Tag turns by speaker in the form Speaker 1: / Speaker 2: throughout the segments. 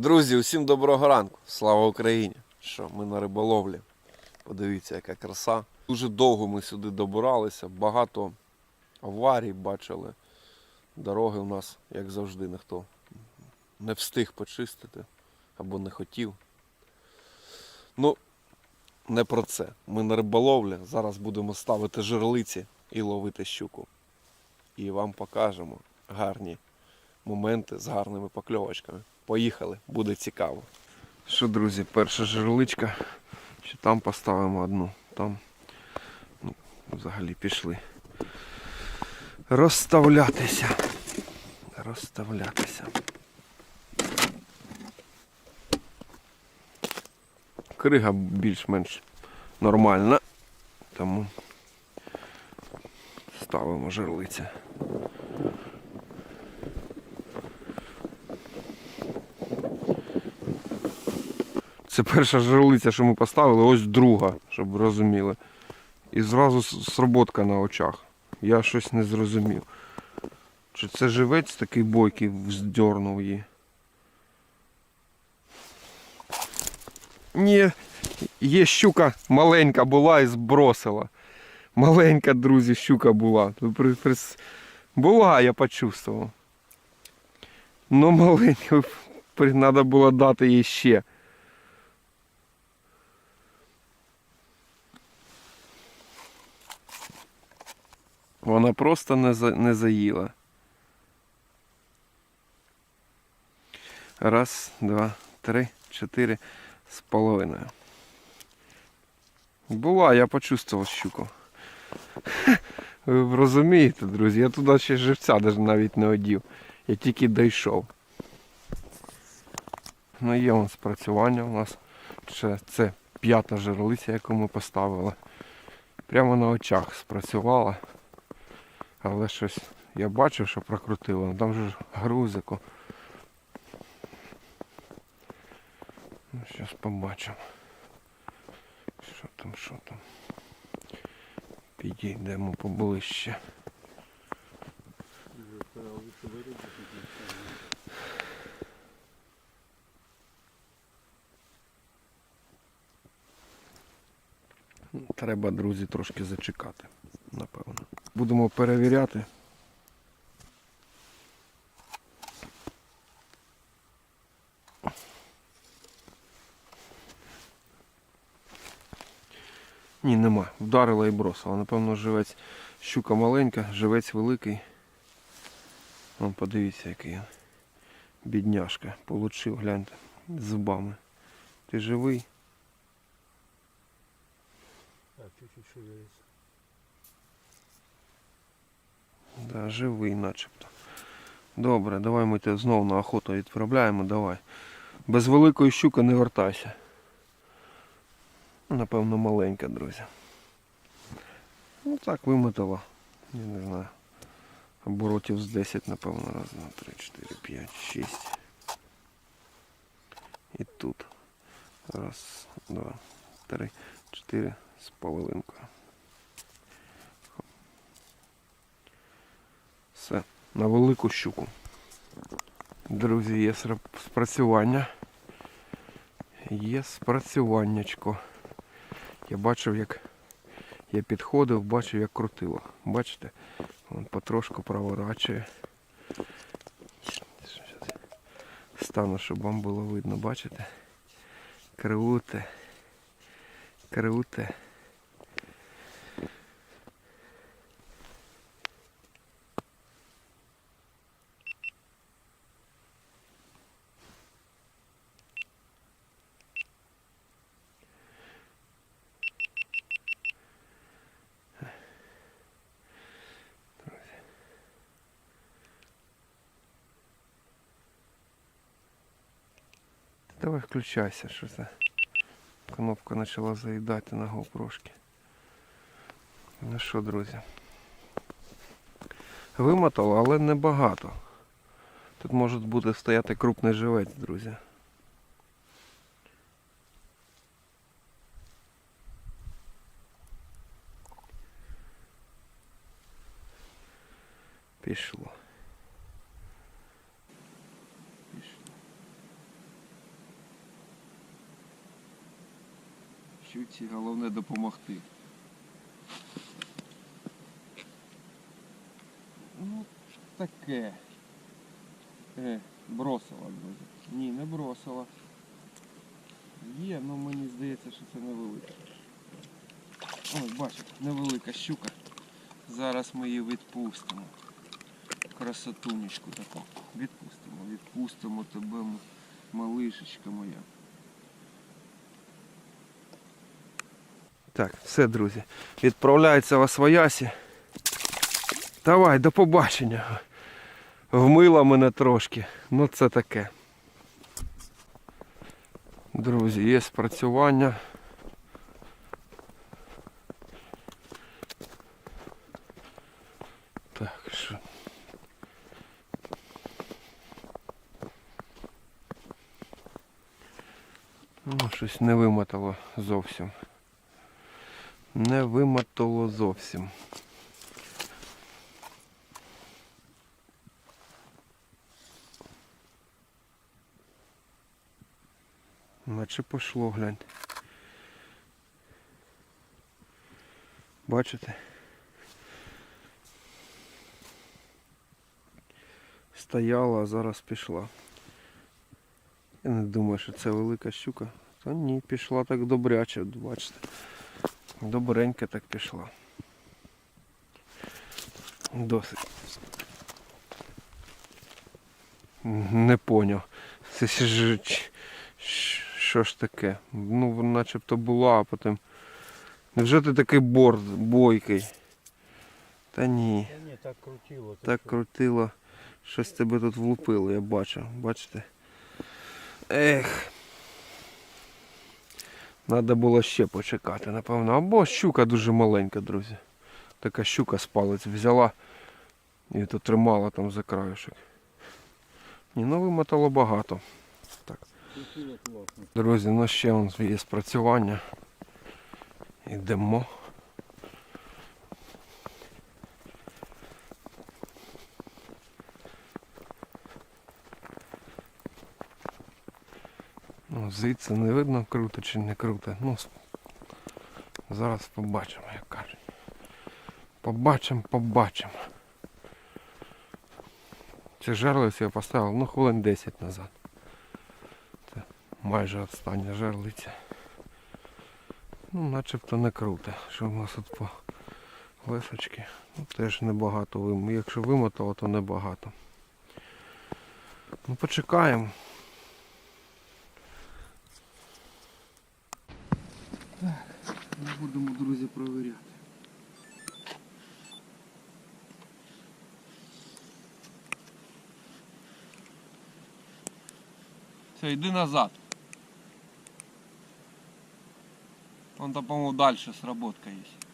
Speaker 1: Друзі, усім доброго ранку. Слава Україні! Що ми на риболовлі. Подивіться, яка краса. Дуже довго ми сюди добиралися, багато аварій бачили. Дороги у нас, як завжди, ніхто не встиг почистити або не хотів. Ну, не про це. Ми на риболовлі. Зараз будемо ставити жерлиці і ловити щуку. І вам покажемо гарні моменти з гарними покльовочками. Поїхали, буде цікаво. Що, друзі, перша жерличка. Ще там поставимо одну. Там ну, взагалі пішли. Розставлятися. Розставлятися. Крига більш-менш нормальна. Тому ставимо жерлиці. Це перша жерлиця, що ми поставили, ось друга, щоб розуміли. І зразу с- сработка на очах. Я щось не зрозумів. Чи це живець такий бойкий вздьорнув її? Ні, є щука маленька була і збросила. Маленька, друзі, щука була. Прис- Була, я почувствував. Ну маленька, треба було дати їй ще. Вона просто не, за, не заїла. Раз, два, три, чотири з половиною. Була, я почувствував щуку. Ви розумієте, друзі, я туди ще живця навіть не одів. Я тільки дійшов. Ну є вон спрацювання у нас. Ще це п'ята жерлиця, яку ми поставили. Прямо на очах спрацювала. Але щось я бачив, що прокрутило, ну там же ж грузику. Ну, зараз побачимо. Що там, що там. Підійдемо поближче. Ну, Треба, друзі, трошки зачекати, напевно. Будемо перевіряти. Ні, нема. Вдарила і бросила. Напевно, живець щука маленька, живець великий. Вон подивіться, який він. Бідняшка. Получив, гляньте, зубами. Ти живий?
Speaker 2: Так, чуть-чуть.
Speaker 1: Да, живий начебто. Добре, давай ми тебе знову на охоту відправляємо, давай. Без великої щуки не вертайся. Напевно, маленька, друзі. Ну так, вимотала. Я не знаю. Оборотів з 10, напевно, раз, два, три, чотири, п'ять, шість. І тут. Раз, два, три, чотири з половинкою. Все, на велику щуку. Друзі, є спрацювання. Є спрацюваннячко. Я бачив, як я підходив, бачив, як крутило. Бачите? Вон потрошку проворачує. Стану, щоб вам було видно, бачите? Круте. Круте. Давай включайся, що це. Кнопка почала заїдати на GoPro. Ну що, друзі. Вимотало, але небагато. Тут може бути стояти крупний живець, друзі. Пішло. Щуці головне допомогти. Ну, таке. Е, бросила, друзі. Ні, не бросила. Є, але мені здається, що це невелика. Ось, бачите, невелика щука. Зараз ми її відпустимо. Красотунечку таку. Відпустимо, відпустимо тебе, малишечка моя. Так, все, друзі. Відправляється в Освоясі. Давай, до побачення. Вмила мене трошки. Ну це таке. Друзі, є спрацювання. Так, що. Ну, щось не вимотало зовсім. Не вимотало зовсім. Наче пошло, гляньте. Бачите? Стояла, а зараз пішла. Я не думаю, що це велика щука. Та ні, пішла так добряче, бачите. Добренько так пішла. Досить. Не поняв. Це ж що ж таке? Ну, начебто була, а потім. Невже ти такий борд, бойкий? Та ні.
Speaker 2: Та ні, так крутило.
Speaker 1: Так
Speaker 2: що?
Speaker 1: крутило. Щось тебе тут влупило, я бачу. Бачите? Ех. Надо було ще почекати, напевно. Або щука дуже маленька, друзі. Така щука з палець взяла і то тримала там за краюшок. Ні, ну вимотало багато.
Speaker 2: Так.
Speaker 1: Друзі, ну ще є спрацювання. Йдемо. Звідси не видно круто чи не круто. Ну, зараз побачимо, як кажуть. Побачимо, побачимо. Це жерлиці я поставив ну, хвилин 10 назад. Це майже остання жерлиця. Ну, начебто не круто. Що в нас тут по лесочки? Ну, теж небагато вим. Якщо вимотало, то небагато. Ну, почекаємо. Так, ми будемо, друзі, провіряти. Все, йди назад. Вон там, по-моему, дальше сработка есть.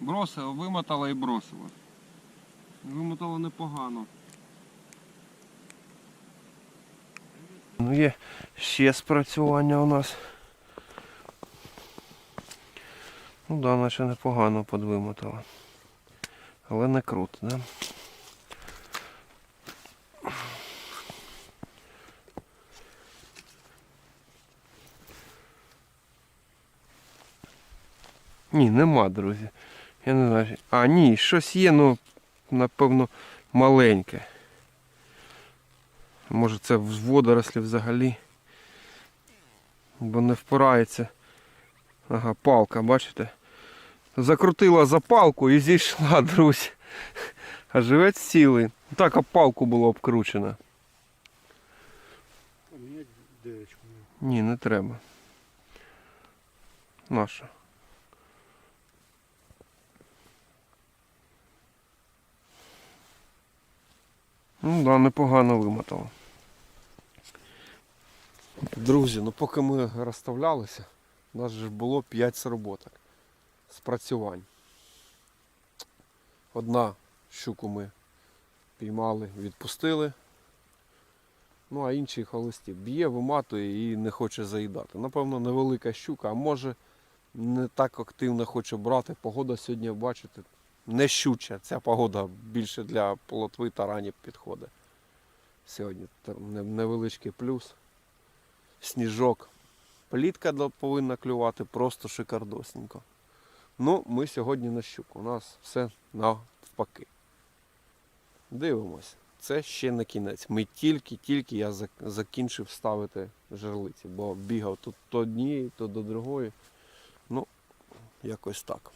Speaker 1: Бросила, вимотала і бросила. Вимотала непогано. Ну є ще спрацювання у нас. Ну да, наче непогано подвимотала. Але не круто, да? Ні, нема, друзі. Я не знаю. А, ні, щось є, ну, напевно, маленьке. Може це з водорослі взагалі. Бо не впирається. Ага, палка, бачите? Закрутила за палку і зійшла, друзі. А живець цілий. Так, а палку було обкручено. Ні, не треба. Наша. Ну да, непогано вимотало. Друзі, ну поки ми розставлялися, у нас же було 5 сработок спрацювань. Одна щуку ми піймали, відпустили. Ну, а інший холості б'є, виматує і не хоче заїдати. Напевно, невелика щука, а може не так активно хоче брати. Погода сьогодні, бачите, не щуча. Ця погода більше для полотви та ранів підходить. Сьогодні Та- не- невеличкий плюс. Сніжок. Плітка повинна клювати просто шикардосненько. Ну, ми сьогодні на щуку. У нас все навпаки. Дивимось. Це ще не кінець. Ми тільки-тільки я закінчив ставити жерлиці, бо бігав тут то однієї, то до другої. Ну, якось так.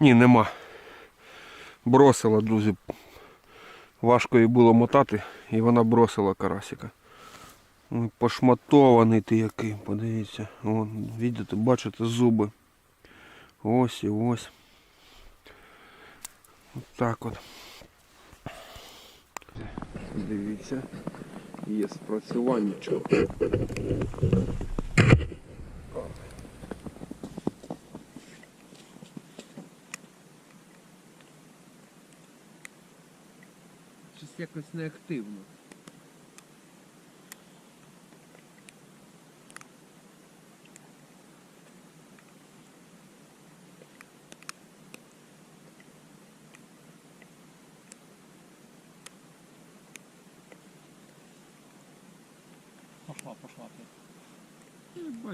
Speaker 1: Ні, нема. Бросила, друзі. Важко їй було мотати, і вона бросила карасика. Ой, Пошматований ти який, подивіться. Вон, бачите, бачите зуби. Ось і ось. От так от. Дивіться. Є спрацювання чого. Щось якось неактивно.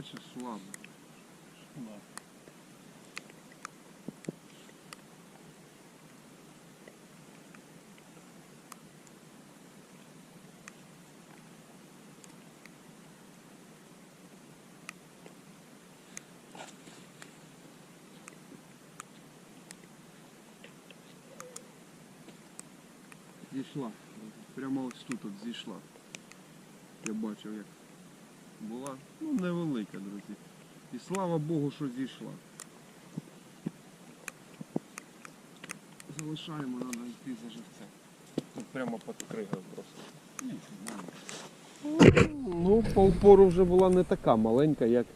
Speaker 1: Бачиш, слабо.
Speaker 2: Да.
Speaker 1: Зійшла. Прямо ось тут от зійшла. Я бачив, як була. Ну, невелика, друзі. І слава Богу, що зійшла. Залишаємо, треба йти за живцем. Тут прямо під кригою просто. Ну, по упору вже була не така маленька, як.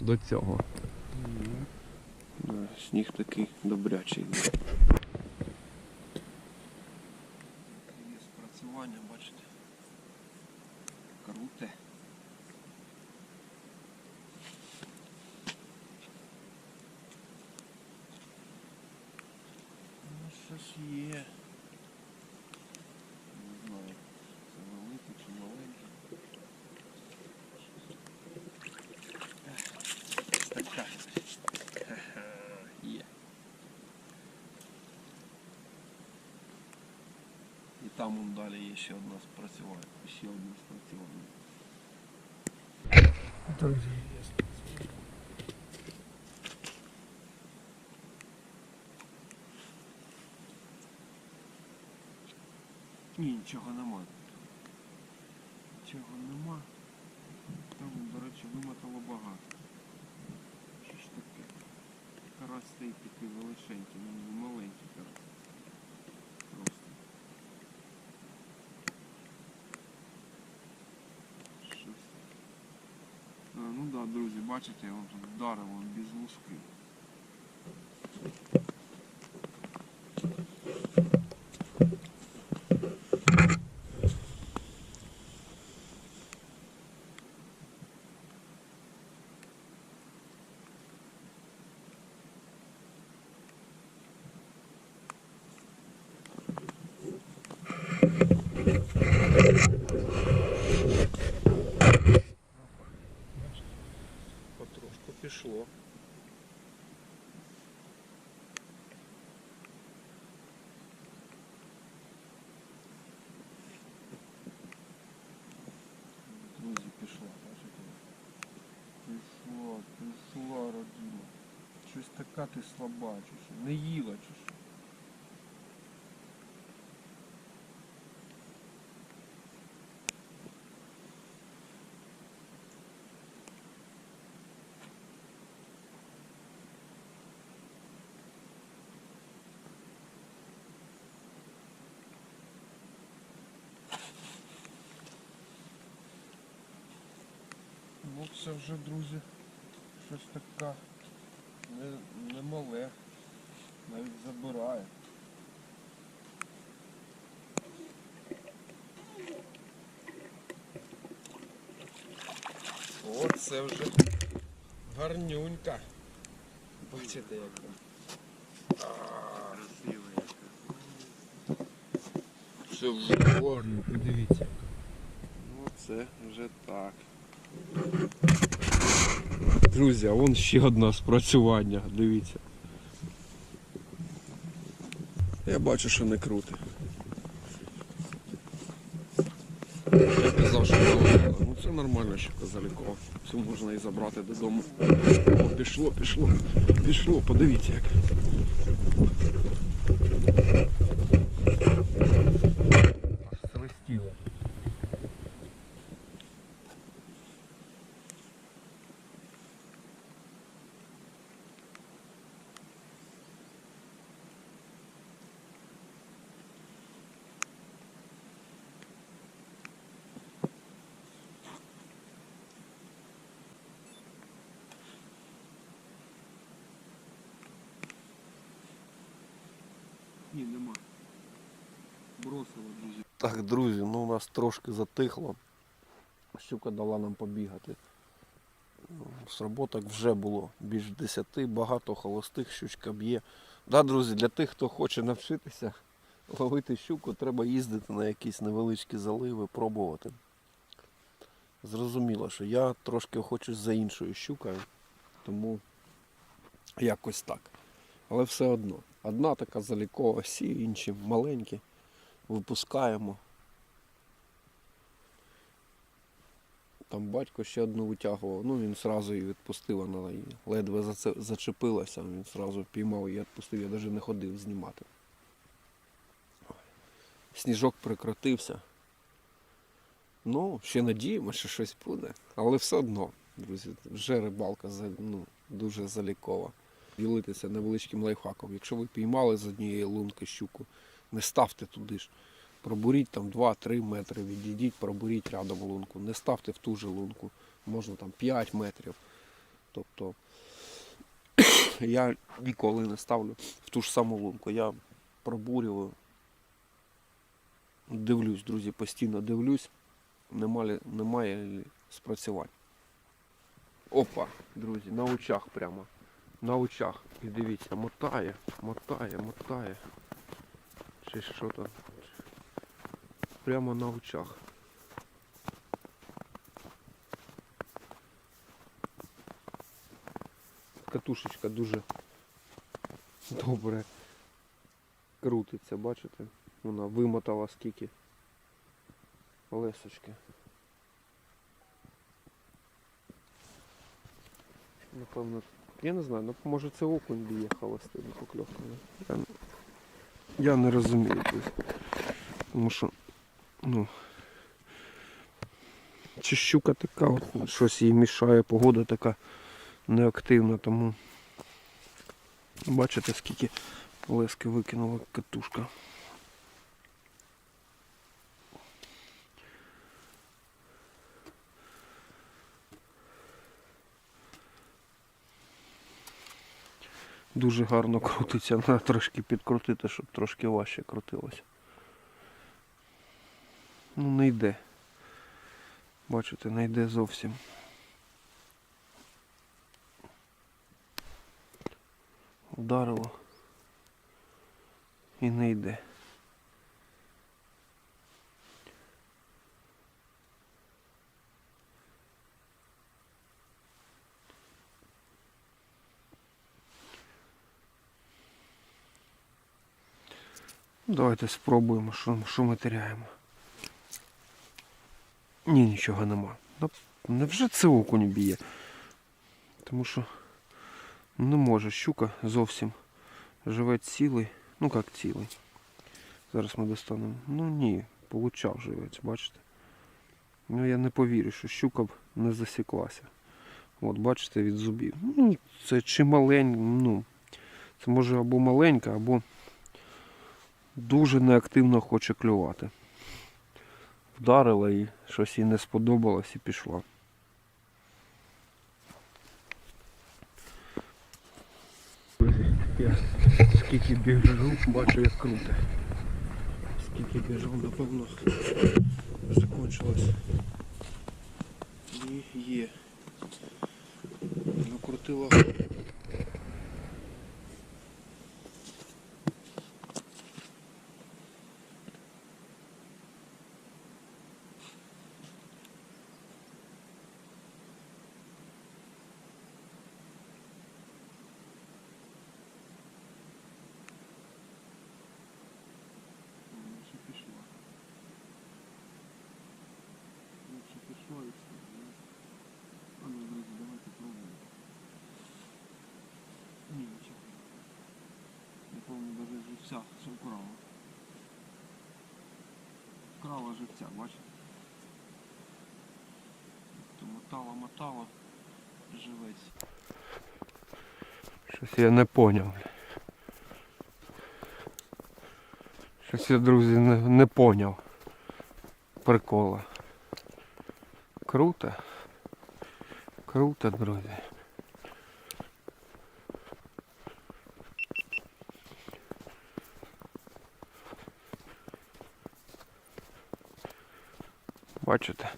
Speaker 1: До цього. Сніг такий добрячий. Є спрацювання, бачите. Круте. Ну, щось є. Не знаю, це велике чи маленьке. Така. Ха-ха, Є. І там он далі є ще одна спрацювання. Ще одне спрацювання. Ні, нічого нема. Нічого нема. Там, до речі, вимотало багато. Що ж таке? Карась стоїть такий величенький, ну маленький карась. Просто. Щось. А, ну так, да, друзі, бачите, он тут вдарило без луски. Потрошку пішло. Друзі, пішла, бачите? Пішла, пішла, родина. Щось така ти слаба, чи що? Не їла, чи що? Ну це вже, друзі, щось таке не, не мале, навіть забирає. Оце вже гарнюнька. Бачите як там. Красива яка. Все вже гарно, подивіться. Ну це вже так. Друзі, а вон ще одне спрацювання, дивіться. Я бачу, що не круте. Я казав, що далеко. Ну це нормально, що казалікова. Цю можна і забрати додому. О, пішло, пішло, пішло, подивіться як.
Speaker 2: Ні, нема. Бросило, друзі.
Speaker 1: Так, друзі, ну у нас трошки затихло. Щука дала нам побігати. Ну, Сработок вже було більш 10, багато холостих, щучка б'є. Да, друзі, для тих, хто хоче навчитися ловити щуку, треба їздити на якісь невеличкі заливи, пробувати. Зрозуміло, що я трошки хочу за іншою щукою, тому якось так. Але все одно. Одна така залікова, всі інші маленькі випускаємо. Там батько ще одну витягував, ну він одразу її відпустив, вона ледве зачепилася, він одразу піймав і відпустив, я навіть не ходив знімати. Сніжок прекратився. Ну, ще надіємося, що щось буде. Але все одно, друзі, вже рибалка ну, дуже залікова. Ділитися невеличким лайфхаком. Якщо ви піймали з однієї лунки щуку, не ставте туди ж. Пробуріть там 2-3 метри, відійдіть, пробуріть рядом лунку. Не ставте в ту же лунку. Можна там 5 метрів. Тобто я ніколи не ставлю в ту ж саму лунку. Я пробурюю. Дивлюсь, друзі, постійно дивлюсь. Немає, немає спрацювань. Опа, друзі, на очах прямо. На очах. І дивіться, мотає, мотає, мотає. Чи що там? Прямо на очах. Катушечка дуже добре крутиться, бачите? Вона вимотала скільки лесочки. Напевно, я не знаю, ну може це окунь б'є холостим покльовками. Я, я не розумію. Тому що, ну. Чи щука така, от, щось їй мішає, погода така неактивна, тому бачите скільки лески викинула катушка. Дуже гарно крутиться, треба трошки підкрутити, щоб трошки важче крутилося. Ну не йде. Бачите, не йде зовсім. Вдарило і не йде. Давайте спробуємо, що, що ми теряємо. Ні, нічого нема. Ну, Невже це окунь б'є? Тому що не може щука зовсім живе цілий. Ну як цілий. Зараз ми достанемо. Ну ні, получав живець, бачите? Ну я не повірю, що щука б не засіклася. От, бачите, від зубів. Ну, це чи маленька, ну, це може або маленька, або дуже неактивно хоче клювати. Вдарила і щось їй не сподобалось і пішла. Я скільки біжу, бачу як круто. Скільки біжав, напевно, закончилось. І є. Накрутила.
Speaker 2: Напевно, навіть живця, що вкрала. Вкрала живця, бачите? Мотала, мотала, живець.
Speaker 1: Щось я не поняв. Щось я, друзі, не, не поняв. Прикола. Круто. Круто, друзі. Бачите?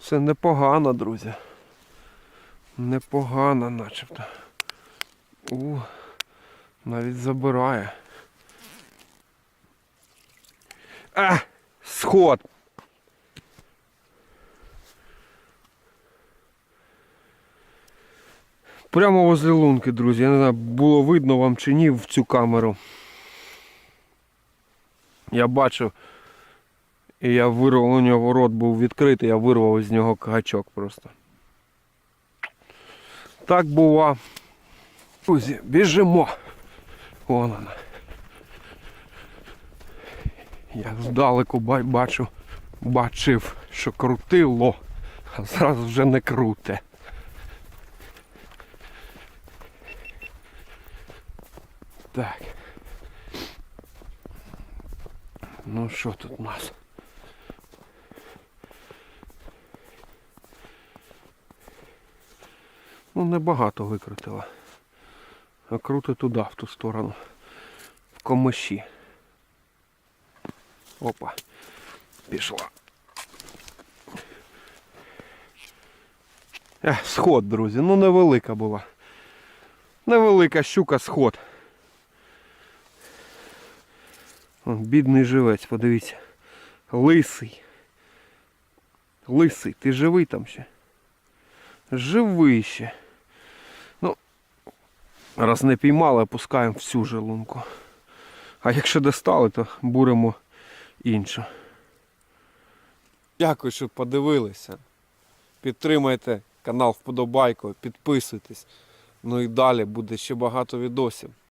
Speaker 1: Це непогано, друзі. Непогано, начебто. У, навіть забирає. А! Сход! Прямо возле лунки, друзі. Я не знаю, було видно вам чи ні в цю камеру. Я бачив. І я вирвав, у нього рот був відкритий, я вирвав з нього кагачок просто. Так бува. Друзі, біжимо. Вон вона. Я здалеку бачу, бачив, що крутило, а зараз вже не круте. Так. Ну що тут у нас? Ну, небагато викрутила. А крути туди, в ту сторону. В комиші. Опа. Пішла. Ех, сход, друзі. Ну невелика була. Невелика щука сход. О, бідний живець, подивіться. Лисий. Лисий, ти живий там ще? Живий ще. Ну, раз не піймали, опускаємо всю жилунку. А якщо достали, то буримо іншу. Дякую, що подивилися. Підтримайте канал вподобайкою, підписуйтесь. Ну і далі буде ще багато відосів.